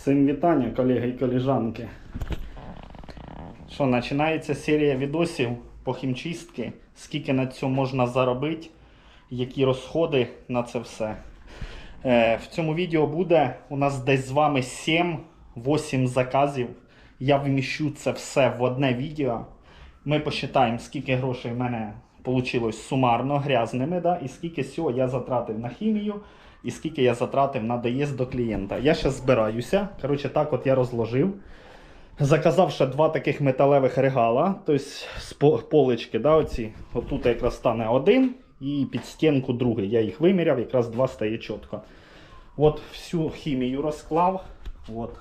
Всім вітання, колеги і колежанки. Що, починається серія відосів по хімчистки, скільки на цьому можна заробити, які розходи на це все. Е, в цьому відео буде у нас десь з вами 7-8 заказів. Я вміщу це все в одне відео. Ми посчитаємо, скільки грошей в мене вийшло сумарно грязними, да, і скільки всього я затратив на хімію, і скільки я затратив на доїзд до клієнта. Я зараз збираюся. Коротше, так от я розложив. Заказав ще два таких металевих регала, тобто полички, да, оці. Отут якраз стане один, і під стінку другий. Я їх виміряв, якраз два стає чітко. От всю хімію розклав. От.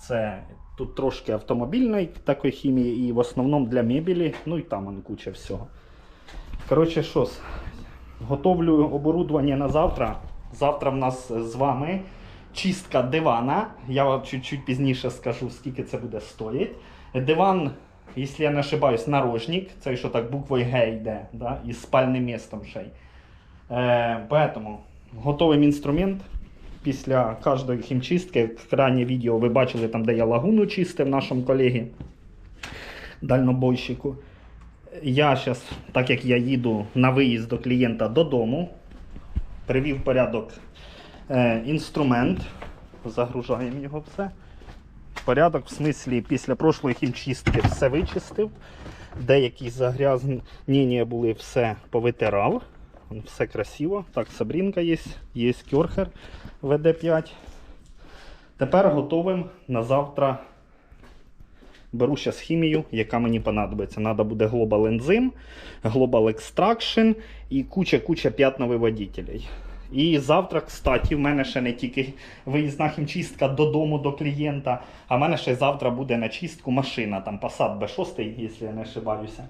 Це тут трошки автомобільної такої хімії, і в основному для мебелі, ну і там куча всього. Коротше, що, готовлю оборудовання на завтра. Завтра в нас з вами чистка дивана. Я вам чуть-чуть пізніше скажу, скільки це буде стоїти. Диван, якщо я не ошибаюсь, нарожник, це що так буквою Г йде, да? і спальним містом ще й. Е, поэтому готовий інструмент. Після кожної хімчистки, крайнє відео ви бачили там, де я лагуну чистив нашому колегі дальнобойщику. Я зараз, так як я їду на виїзд до клієнта додому, привів порядок е, інструмент, загружаємо його все. Порядок, в смислі, після прошлої хімчистки все вичистив. Деякі загрязнення були, все повитирав. Все красиво. Так, Сабрінка є, є кьорхер ВД5. Тепер готовим на завтра. Беру зараз хімію, яка мені понадобиться. Надо буде Global Enzyme, Global Extraction і куча-куча п'ятновиводителей. І завтра, кстати, в мене ще не тільки виїзна хімчистка додому до клієнта, а в мене ще завтра буде на чистку машина, там Passat B6, якщо я не ошибаюся.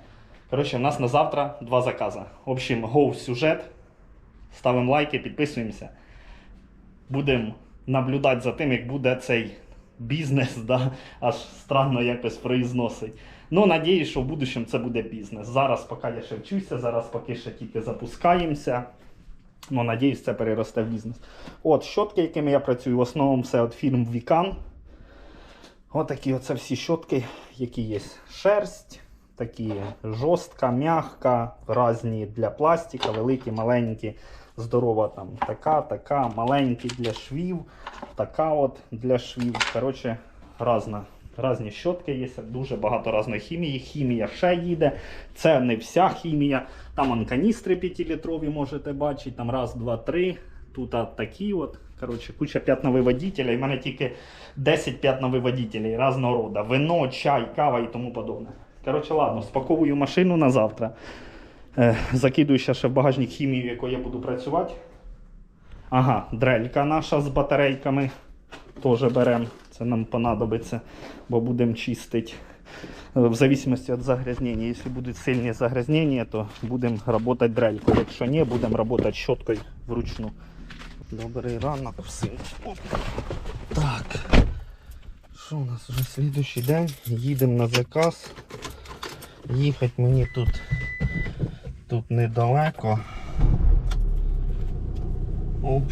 Коротше, у нас на завтра два закази. В общем, в сюжет. Ставимо лайки, підписуємося. Будемо наблюдати за тим, як буде цей бізнес, да? аж странно якось произносить. Ну, надіюсь, що в будущем це буде бізнес. Зараз, поки я ще вчуся, зараз поки ще тільки запускаємося. Ну, надіюсь, це переросте в бізнес. От, щотки, якими я працюю, в основному все від фірм Вікан. Отакі оце всі щотки, які є шерсть, такі жорстка, м'ягка, різні для пластика, великі, маленькі, здорова там така, така, маленькі для швів, така от для швів. Коротше, разна. Різні щотки є, дуже багато різної хімії. Хімія ще їде. Це не вся хімія. Там он каністри 5-літрові можете бачити. Там раз, два, три. Тут такі от. Коротше, куча п'ятновиводителей. У мене тільки 10 п'ятновиводителей різного роду. Вино, чай, кава і тому подобне. Коротше, ладно, спаковую машину на завтра. Е, закидую ще в багажник хімію, якою я буду працювати. Ага, дрелька наша з батарейками. Теж беремо. Це нам понадобиться, бо будемо чистити. Е, В зависимости від загрязнення. Якщо будуть сильні загрязнення, то будемо працювати дрелькою. Якщо ні, будемо працювати щоткою вручну. Добрий ранок всім. Так. Що у нас вже слідуючий день? Їдемо на заказ. Їхати мені тут, тут недалеко. Оп.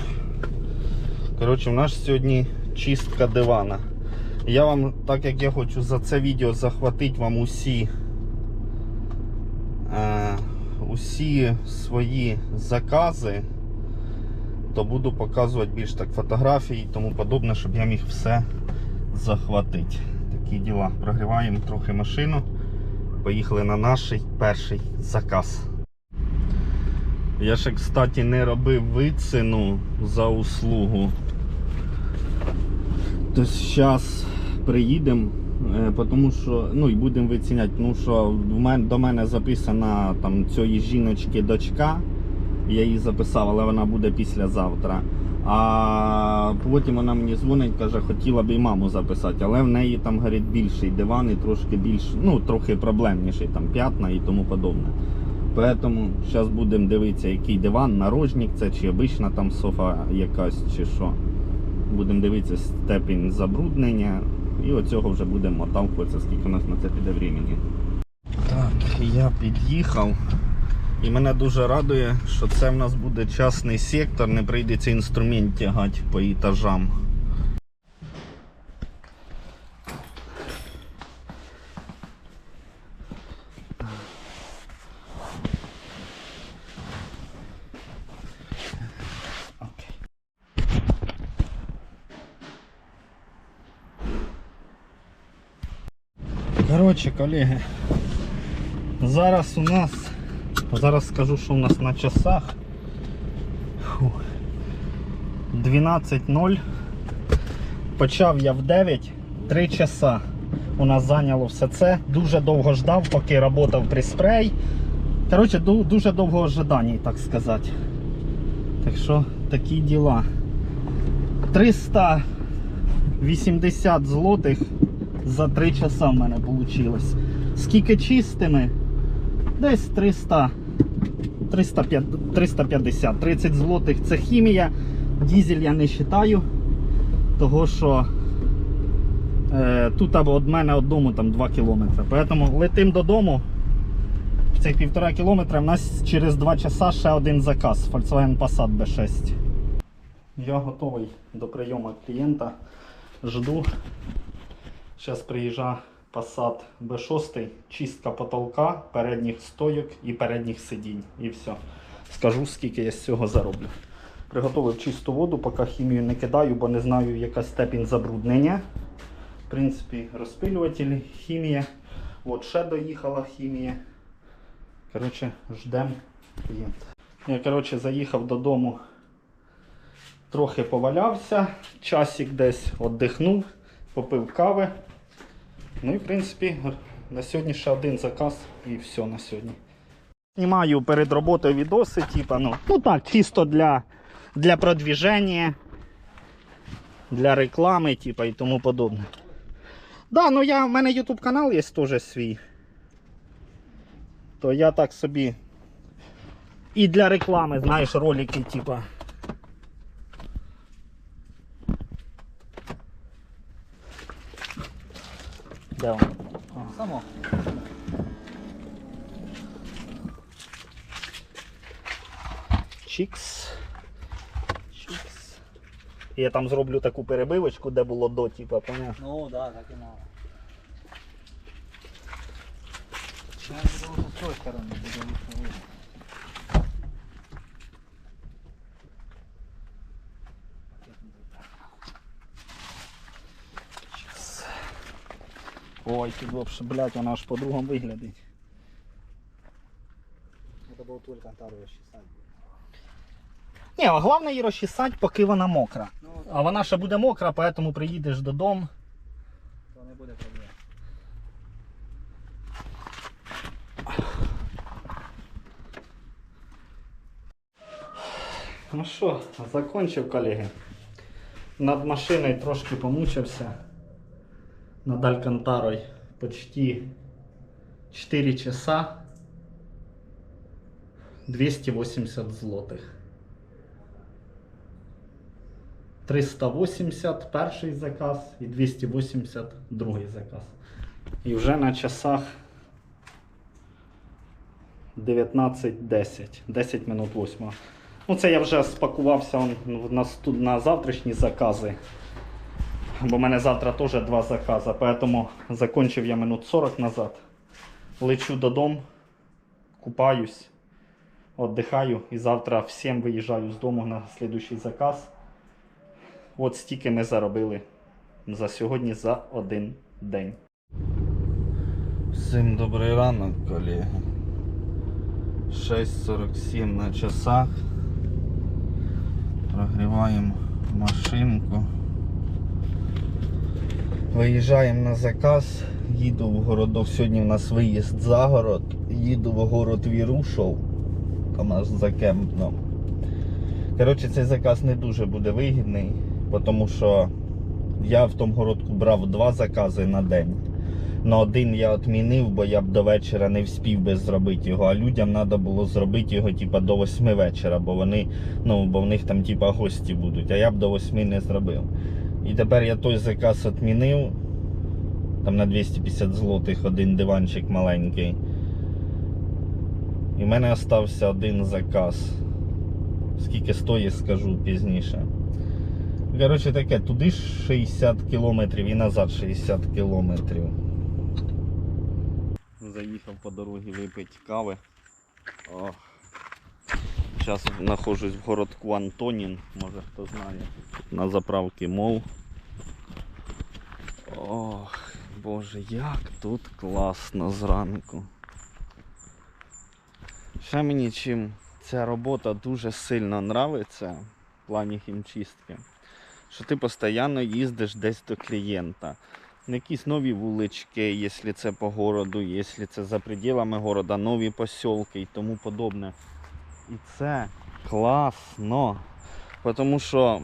Коротше, у нас сьогодні чистка дивана. Я вам, так як я хочу за це відео захватити вам усі, е, усі свої закази, то буду показувати більш так фотографії і тому подобне, щоб я міг все захватити. Такі діла. Прогріваємо трохи машину. Поїхали на наш перший заказ. Я ще, кстати, не робив вицину за услугу. То зараз приїдемо, е, тому що, ну і будемо виціняти, тому що до мене записана там цієї жіночки дочка. Я її записав, але вона буде післязавтра. А потім вона мені дзвонить, каже, хотіла б і маму записати, але в неї там говорить, більший диван і трошки більш, ну трохи проблемніший, там п'ятна і тому подобне. Поэтому зараз будемо дивитися, який диван, нарожник це чи обична там софа якась, чи що. Будемо дивитися степінь забруднення. І оцього вже будемо отталкуватися, скільки у нас на це піде времени. Так, я під'їхав. І мене дуже радує, що це в нас буде частний сектор, не прийдеться інструмент тягати по етажам. Коротше, колеги, зараз у нас, зараз скажу, що у нас на часах. Фу. 12.0. Почав я в 9, 3 часа. У нас зайняло все це. Дуже довго ждав, поки працював при спрей. Коротше, дуже довго ожидання, так сказати. Так що такі діла. 380 злотих за 3 часа в мене вийшло. Скільки чистими? Десь 300. 350, 350, 30 злотих це хімія. Дізель я не вважаю, того що е, тут від мене додому там 2 кілометри. Поэтому летим додому. В цих півтора кілометра в нас через 2 часа ще один заказ Volkswagen Passat B6. Я готовий до прийому клієнта. Жду. Зараз приїжджає Passat B6, чистка потолка, передніх стойок і передніх сидінь. І все. Скажу, скільки я з цього зароблю. Приготовив чисту воду, поки хімію не кидаю, бо не знаю, яка степінь забруднення. В принципі, розпилюватель, хімія. От ще доїхала хімія. Коротше, ждемо клієнта. Я коротше, заїхав додому, трохи повалявся, часик десь віддихнув, попив кави. Ну і в принципі на сьогодні ще один заказ і все на сьогодні. Знімаю перед роботою відоси, типа, ну, ну так, чисто для, для продвіження, для реклами, типа, і тому подобне. Да, ну я, в мене YouTube канал є теж свій. То я так собі. І для реклами, знаєш, ролики, типа. Де воно? Само. Чікс. Чікс. І я там зроблю таку перебивочку, де було до, типа, поняв? Ну да, так і мало. Я буду з цієї сторони буду Ой, тут вообще, блядь, вона аж по-другому виглядить. Это был только второй чесать. Ні, а головне її розчесати, поки вона мокра. Ну, А вона ще буде мокра, поэтому приїдеш додому. то не буде проблем. Ну що, закончив, колеги. Над машиною трошки помучився. Над Алькантарою почти 4 часа 280 злотих. 380 перший заказ і 280 другий заказ. І вже на часах 19.10, 10 минут 8. Ну, це я вже спакувався на завтрашні закази. Бо в мене завтра теж два закази, поэтому закончив я минут 40 назад. Лечу додому, купаюсь, віддихаю і завтра в 7 виїжджаю з дому на слідуючий заказ. От стільки ми заробили за сьогодні за один день. Всім добрий ранок, колеги. 6.47 на часах. Прогріваємо машинку. Виїжджаємо на заказ. Їду в городок. Сьогодні в нас виїзд за город. Їду в город Вірушов. Там аж за Кемпном. Коротше, цей заказ не дуже буде вигідний, тому що я в тому городку брав два закази на день. На один я відмінив, бо я б до вечора не вспів би зробити його, а людям треба було зробити його типа, до 8 вечора, бо вони, ну, бо в них там типа, гості будуть, а я б до 8 не зробив. І тепер я той заказ відмінив. Там на 250 злотих один диванчик маленький. І в мене залишився один заказ. Скільки стоїть, скажу пізніше. Коротше таке, туди ж 60 кілометрів і назад 60 кілометрів. Заїхав по дорозі випити кави. Ох. Зараз знаходжусь в городку Антонін, може хто знає. На заправці мол. Ох, боже, як тут класно зранку. Ще мені чим ця робота дуже сильно нравиться в плані хімчистки, що ти постійно їздиш десь до клієнта. На якісь нові вулички, якщо це по городу, якщо це за пределами города, нові посілки і тому подобне. І це класно. Тому що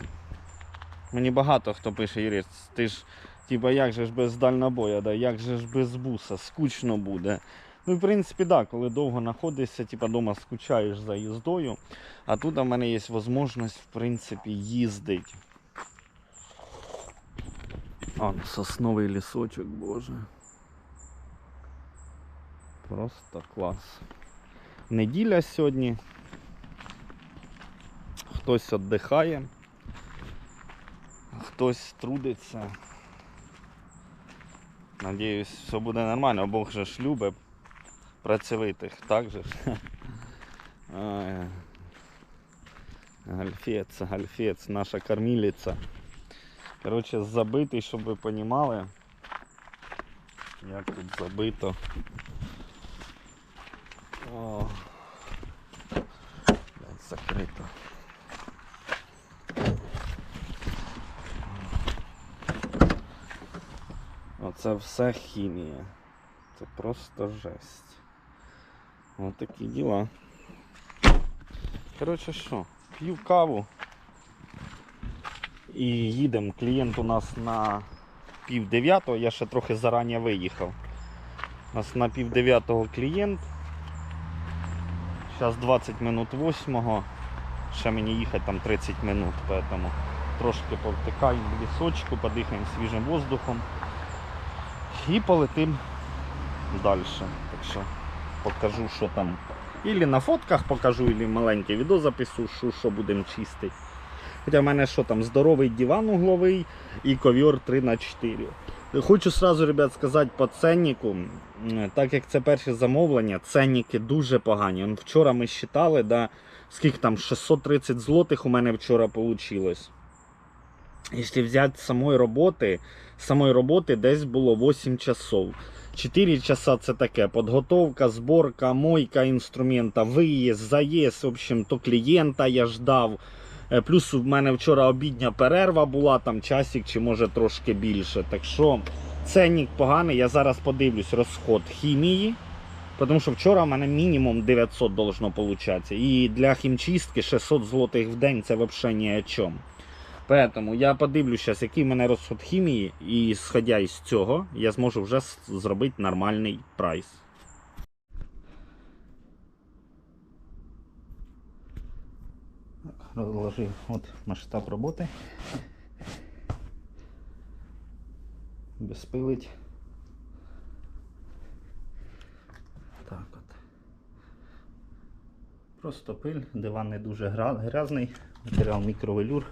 мені багато хто пише, Юрій, ти ж типа як же ж без дальнобоя, да? як же ж без буса, скучно буде. Ну, в принципі, так, да, коли довго знаходишся, типа дома скучаєш за їздою. А тут у мене є можливість, в принципі, їздити. А, сосновий лісочок, боже. Просто клас. Неділя сьогодні. Хтось віддихає, хтось трудиться. Надіюсь, все буде нормально, Бог же ж любить працьовитих, так же ж. Гальфець, гальфець, наша кормилиця. Коротше, забитий, щоб ви розуміли, як тут забито. О, блядь, Оце все хімія. Це просто жесть. Ось такі діла. Коротше що, п'ю каву і їдемо. Клієнт у нас на пів дев'ятого, я ще трохи зарані виїхав. У нас на пів дев'ятого клієнт. Зараз 20 минут восьмого. Ще мені їхати там 30 минут, поэтому трошки повтикаємо в лісочку, подихаємо свіжим воздухом і полетим далі. Так що покажу, що там. Ілі на фотках покажу, ілі маленьке відео запишу, що, що будемо чистити. Хоча в мене що там, здоровий диван угловий і ковер 3 на 4 Хочу сразу, ребят, сказати по ценнику, так як це перше замовлення, ценники дуже погані. Вчора ми считали, да, скільки там 630 злотих у мене вчора вийшло. Якщо взяти самої роботи, самої роботи десь було 8 часов. 4 часа це таке. Подготовка, зборка, мойка інструмента, виїзд, заїзд, в общем, то клієнта я ждав. Е, Плюс у мене вчора обідня перерва була, там часик чи може трошки більше. Так що ценник поганий, я зараз подивлюсь розход хімії. Тому що вчора в мене мінімум 900 должно получатися. І для хімчистки 600 злотих в день це взагалі ні о чому. Поэтому я подивлюсь зараз, який в мене розход хімії, і сходя із цього, я зможу вже зробити нормальний прайс. Розложив от масштаб роботи. Безпилить. Так от. Просто пиль, диван не дуже грязний, матеріал мікровелюр.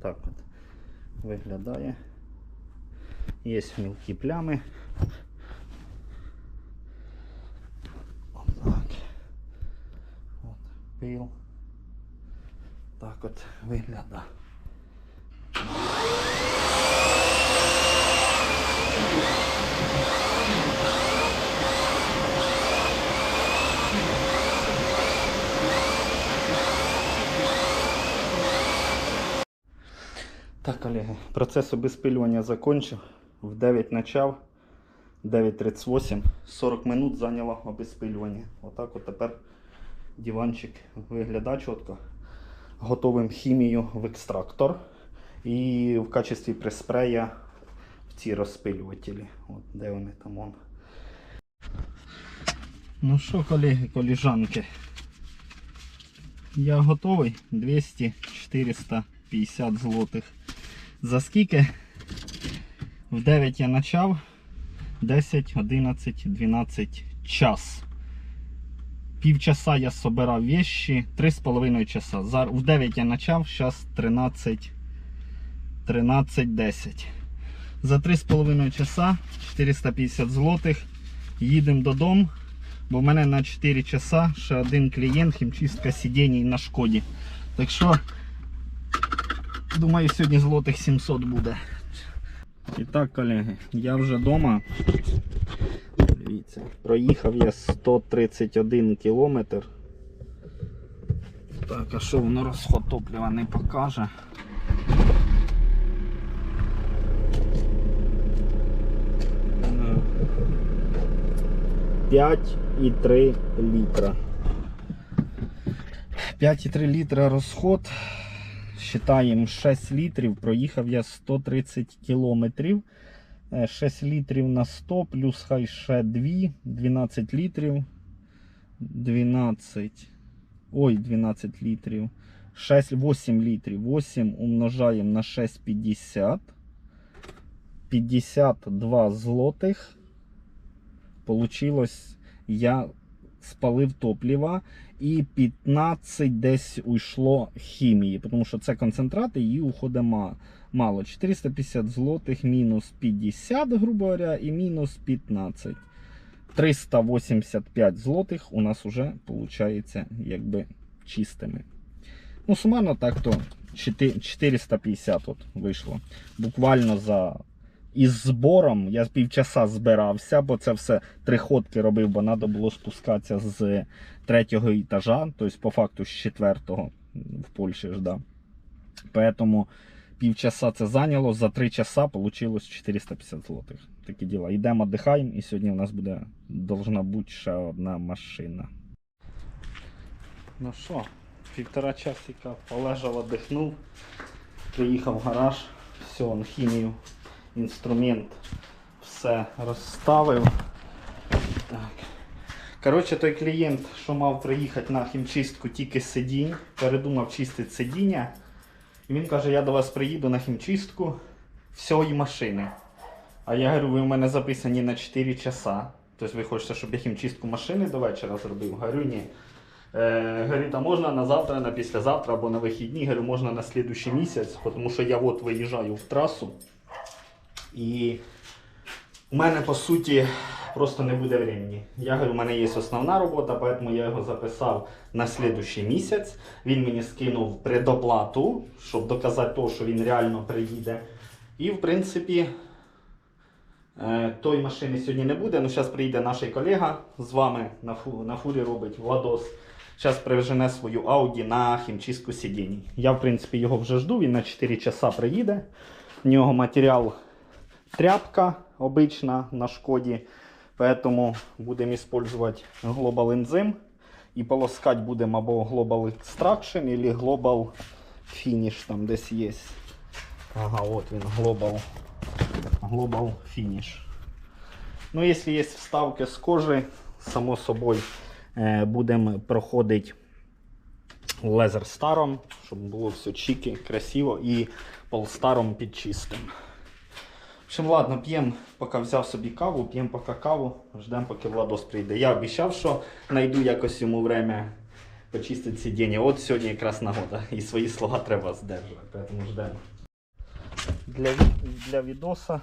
Так от виглядає. Є мілкі плями. Отак. От, пил. Так от виглядає. Так, колеги, процес обезпилювання закончив. В 9 почав. 9.38. 40 минут зайняло обезпилювання. Отак от тепер диванчик виглядає чітко. Готовим хімію в екстрактор. І в качестві приспрея в ці розпилювателі. От, де вони там вон. Ну що, колеги, коліжанки. Я готовий. 200-450 злотих. За скільки? В 9 я почав. 10, 11, 12 час. Півчаса я собирав вещи, 3,5 часа. В 9 я почав, зараз 13, 13, 10. За 3,5 часа 450 злотих. Їдемо додому. Бо в мене на 4 часа ще один клієнт, хімчистка сидінь на шкоді. Так що Думаю, сьогодні злотих 700 буде. І так, колеги, я вже вдома. Дивіться, проїхав я 131 кілометр. Так, а що воно розход топлива не покаже? Ну, 5,3 літра. 5,3 літра розход. Считаємо 6 літрів. Проїхав я 130 кілометрів. Е, 6 літрів на 100, плюс хай ще 2, 12 літрів. 12. Ой, 12 літрів. 6, 8 літрів. 8 умножаємо на 6,50. 52 злотих. Получилось, я спалив топлива і 15 десь уйшло хімії, тому що це концентрати, її уходить мало. 450 злотих мінус 50, грубо говоря, і мінус 15. 385 злотих у нас вже виходить якби чистими. Ну, сумарно так то 450 от вийшло. Буквально за із збором я півчаса збирався, бо це все три ходки робив, бо треба було спускатися з третього етажа, тобто по факту з четвертого в Польщі ж, да. Поэтому півчаса це зайняло, за три часа вийшло 450 злотих. Такі діла. Йдемо, дихаємо, і сьогодні у нас буде должна бути ще одна машина. Ну що, півтора часика полежав, дихнув, приїхав в гараж, все, он хімію, інструмент, все розставив. Так. Коротше, той клієнт, що мав приїхати на хімчистку тільки сидінь, передумав чистити сидіння. І він каже, я до вас приїду на хімчистку всієї машини. А я говорю, ви в мене записані на 4 часа. Тобто ви хочете, щоб я хімчистку машини до вечора зробив? Говорю, ні. Е, говорить, а можна на завтра, на післязавтра або на вихідні. Говорю, можна на слідуючий місяць, тому що я от виїжджаю в трасу. І у мене по суті просто не буде времени. Я говорю, у мене є основна робота, поэтому я його записав на слідуючий місяць. Він мені скинув предоплату, щоб доказати то, що він реально приїде. І в принципі, е, той машини сьогодні не буде. Ну, зараз приїде наш колега з вами на, фу, на фурі робить Владос. Зараз привезене свою Audi на хімчистку сидінь. Я, в принципі, його вже жду, він на 4 часа приїде. В нього матеріал тряпка обична на шкоді. Поэтому будемо использовать Global Enzyme. І полоскать будемо або Global Extraction, или Global Finish там десь є. Ага, от він, Global, Global Finish. Ну, якщо є вставки з кожи, само собою е, будемо проходити лезер старом, щоб було все чіки, красиво і полстаром підчистим. В общем, ладно, п'ємо, поки взяв собі каву, п'ємо поки каву, ждемо, поки Владос прийде. Я обіцяв, що знайду якось йому время почистити сидіння. От сьогодні якраз нагода. І свої слова треба здержувати, тому ждемо. Для, для відоса.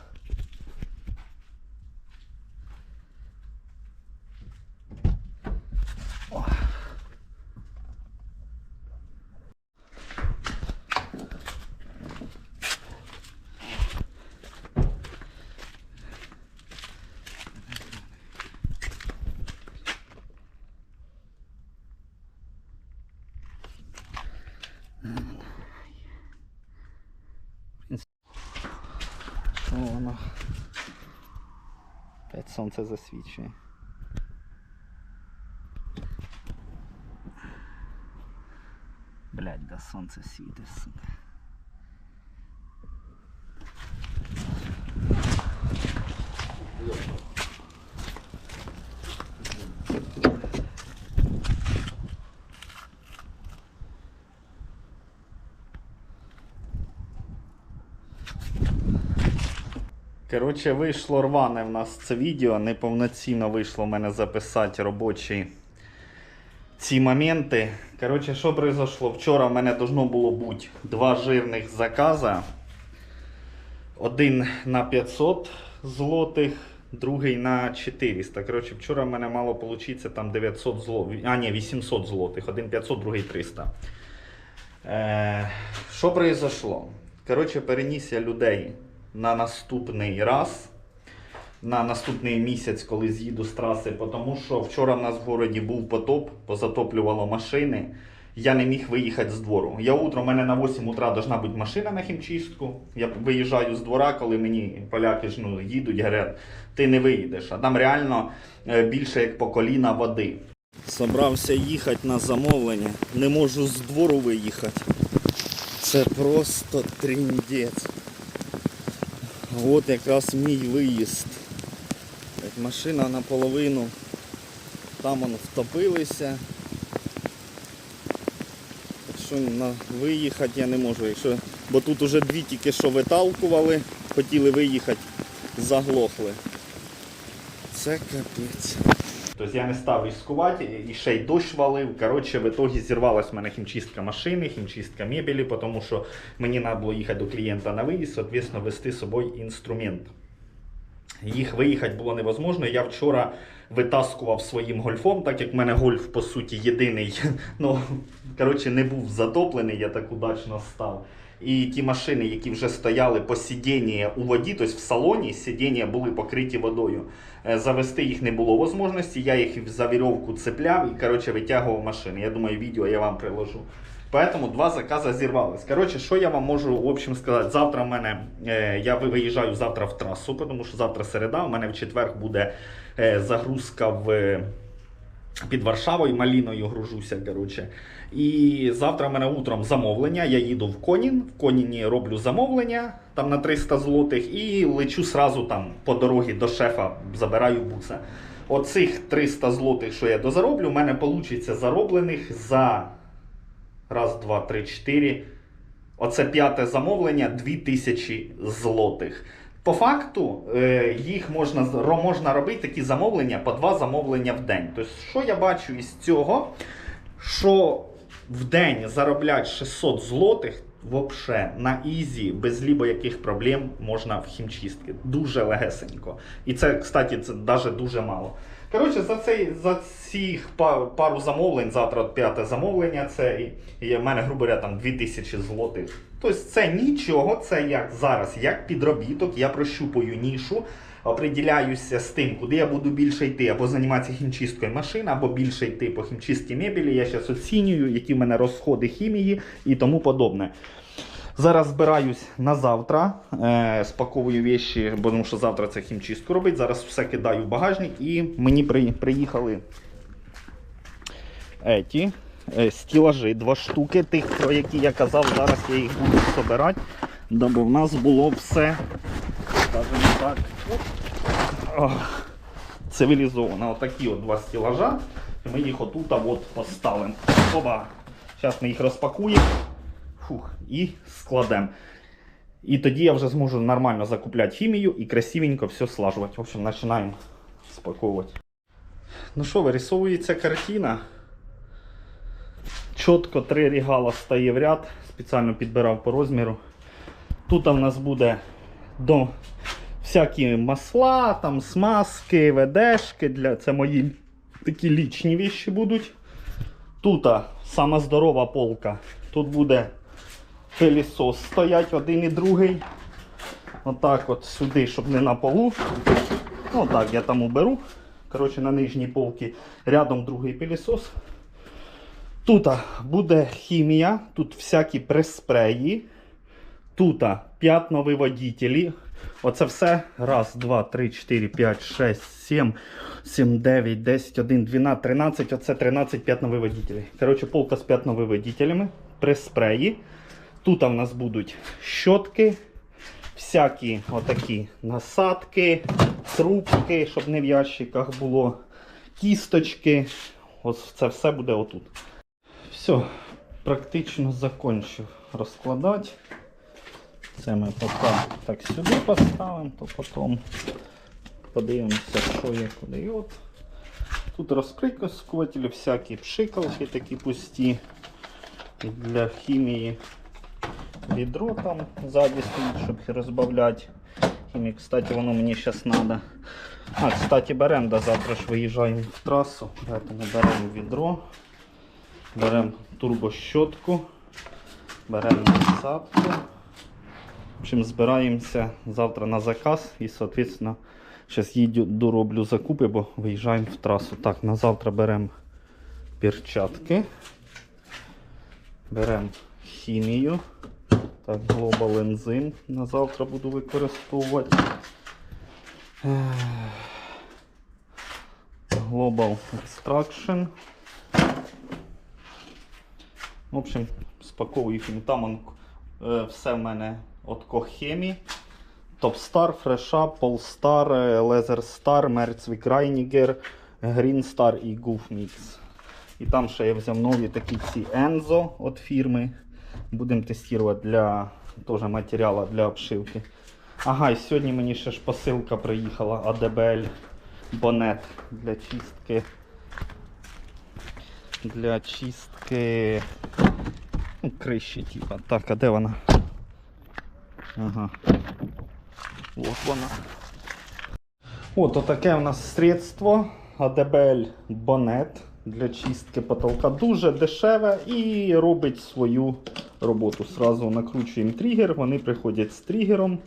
Що воно? Опять сонце засвічує. Блять, да сонце світить, Коротше, вийшло рване в нас це відео. Неповноцінно вийшло в мене записати робочі ці моменти. Коротше, що произошло? Вчора в мене должно було бути два жирних заказа. Один на 500 злотих, другий на 400. Коротше, вчора в мене мало получиться там 900 злотих. А, ні, 800 злотих. Один 500, другий 300. Е, що произошло? Коротше, переніс я людей на наступний раз, на наступний місяць, коли з'їду з траси, тому що вчора в нас в городі був потоп, позатоплювало машини. Я не міг виїхати з двору. Я утром, у мене на 8 утра должна бути машина на хімчистку. Я виїжджаю з двора, коли мені поляки ж ну, їдуть, говорять, ти не виїдеш. А там реально е, більше як по коліна води. Собрався їхати на замовлення, не можу з двору виїхати. Це просто тріндець. От якраз мій виїзд. Машина наполовину. Там воно втопилися. Так що на виїхати я не можу. Якщо... Бо тут уже дві тільки що виталкували, хотіли виїхати, заглохли. Це капець. Тобто я не став ризикувати, і ще й дощ валив. Коротше, в ітогі зірвалась в мене хімчистка машини, хімчистка мебелі, тому що мені треба було їхати до клієнта на виїзд, соответственно, вести з собою інструмент. Їх виїхати було невозможно. Я вчора витаскував своїм гольфом, так як в мене гольф, по суті, єдиний. Ну, коротше, не був затоплений, я так удачно став. І ті машини, які вже стояли по сидінні у воді, тобто в салоні, сидіння були покриті водою. Е, Завести їх не було можливості, я їх за вірьовку цепляв і коротше, витягував машини. Я думаю, відео я вам приложу. Поэтому два закази зірвались. Коротше, що я вам можу в общем сказати? Завтра в мене е, я виїжджаю завтра в трасу, тому що завтра середа. У мене в четвер буде е, загрузка в під Варшавою, Маліною гружуся. Коротше. І завтра в мене утром замовлення. Я їду в Конін. В Коніні роблю замовлення там на 300 злотих і лечу сразу там по дорозі до шефа, забираю буса. Оцих 300 злотих, що я дозароблю, у мене вийде зароблених за раз, два, три, чотири. Оце п'яте замовлення 2000 злотих. По факту е, їх можна, можна робити такі замовлення по два замовлення в день. Тобто, що я бачу із цього, що в день заробляти 600 злотих вообще на ізі, без лібо яких проблем можна в хімчистки. Дуже легесенько. І це, кстати, це навіть дуже мало. Коротше, за цей за цих пару замовлень, завтра п'яте замовлення, це і в мене, грубо говоря, там 2000 злотих. Тобто це нічого, це як зараз, як підробіток, я прощупую нішу, оприділяюся з тим, куди я буду більше йти, або займатися хімчисткою машин, або більше йти по хімчистці мебелі. Я зараз оцінюю, які в мене розходи хімії і тому подобне. Зараз збираюсь на завтра, е, спаковую вещі, бо тому що завтра це хімчистку робить. Зараз все кидаю в багажник і мені при, приїхали еті, стілажі, два штуки, тих, про які я казав, зараз я їх буду збирати, даби в нас було все, скажімо так, цивілізовано. Отакі от два стілажа. І ми їх отут от поставимо. Оба. Зараз ми їх розпакуємо. Фух, і складемо. І тоді я вже зможу нормально закупляти хімію і красивенько все слажувати. В общем, починаємо спаковувати. Ну що, вирисовується картина. Чітко три регала стає в ряд, спеціально підбирав по розміру. Тут у нас буде до всякі масла, там смазки, ведешки. Для... Це мої такі лічні віші будуть. Тут сама здорова полка. Тут буде пилісос стоять один і другий. Отак от сюди, щоб не на полу. Ну так, я там уберу. Коротше, на нижній полці рядом другий пилісос. Тут буде хімія, тут всякі преспреї. Тут п'ятновиводителі. Оце все. Раз, два, три, чотири, п'ять, шесть, сім, сім, дев'ять, десять, один, дванадцять, тринадцять. Оце 13 п'ятновиводителів. Коротше, полка з п'ятновиводителями, преспреї. Тут у нас будуть щотки, всякі отакі насадки, трубки, щоб не в ящиках було, кісточки. Ось це все буде отут. Все, практично закончив розкладати. Це ми поки так сюди поставимо, то потім подивимося, що є куди. І от. Тут розприкоскувателі, всякі пшикалки такі пусті для хімії. Відро там ззаді стоїть, щоб розбавляти. Хімії, кстати, воно мені зараз треба. А, кстати, беремо, да, завтра ж виїжджаємо в трасу. Поэтому беремо відро, беремо турбощотку. беремо насадку. В общем, збираємося завтра на заказ і, соответственно, зараз їду дороблю закупи, бо виїжджаємо в трасу. Так, на завтра беремо перчатки. Беремо хімію. Так, Global Enzyme на завтра буду використовувати. Global Extraction. В общем, спаковую. Там е, все в мене от Кохемі. Е, Leather Star, Mertzwick Reiniger, Green Star і Mix. І там ще я взяв нові такі ці Enzo від фірми. Будемо тестувати для теж матеріалу для обшивки. Ага, і сьогодні мені ще ж посилка приїхала ADBL Bonnet для чистки. Для чистки ну, криші, типа. Так, а де вона? Ага. От вона. От отаке у нас средство ADBL Bonnet для чистки потолка. Дуже дешеве і робить свою роботу. Сразу накручуємо тригер, вони приходять з тригером.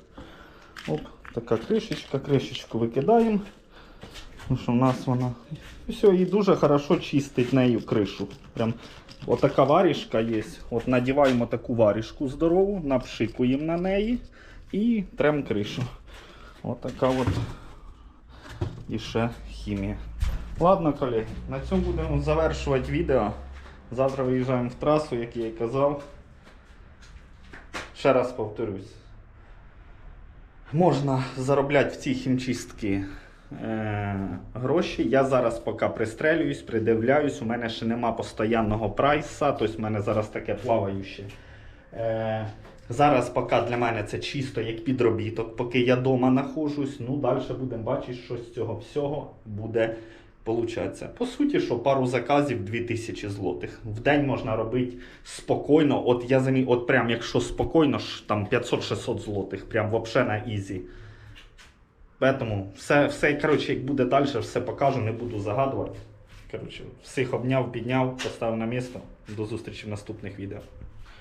Оп, така кришечка, кришечку викидаємо. Тому що в нас вона. Все, і дуже хорошо чистить нею кришу. Прям отака варішка є. От надіваємо таку варішку здорову, напшикуємо на неї і трем кришу. Отака от і ще хімія. Ладно, колеги, на цьому будемо завершувати відео. Завтра виїжджаємо в трасу, як я і казав. Ще раз повторюсь. Можна заробляти в ці хімчистки е, гроші. Я зараз поки пристрелююсь, придивляюсь. У мене ще нема постоянного прайса, тобто в мене зараз таке плаваюче. Е, зараз поки для мене це чисто як підробіток, поки я вдома знаходжусь. Ну, далі будемо бачити, що з цього всього буде получатися. По суті, що пару заказів 2000 злотих. В день можна робити спокійно. От я замі... от прям якщо спокійно, там 500-600 злотих, прям вообще на ізі. Поэтому все, все коротше, як буде далі, все покажу, не буду загадувати. Коротше, всіх обняв, підняв, поставив на місце. До зустрічі в наступних відео.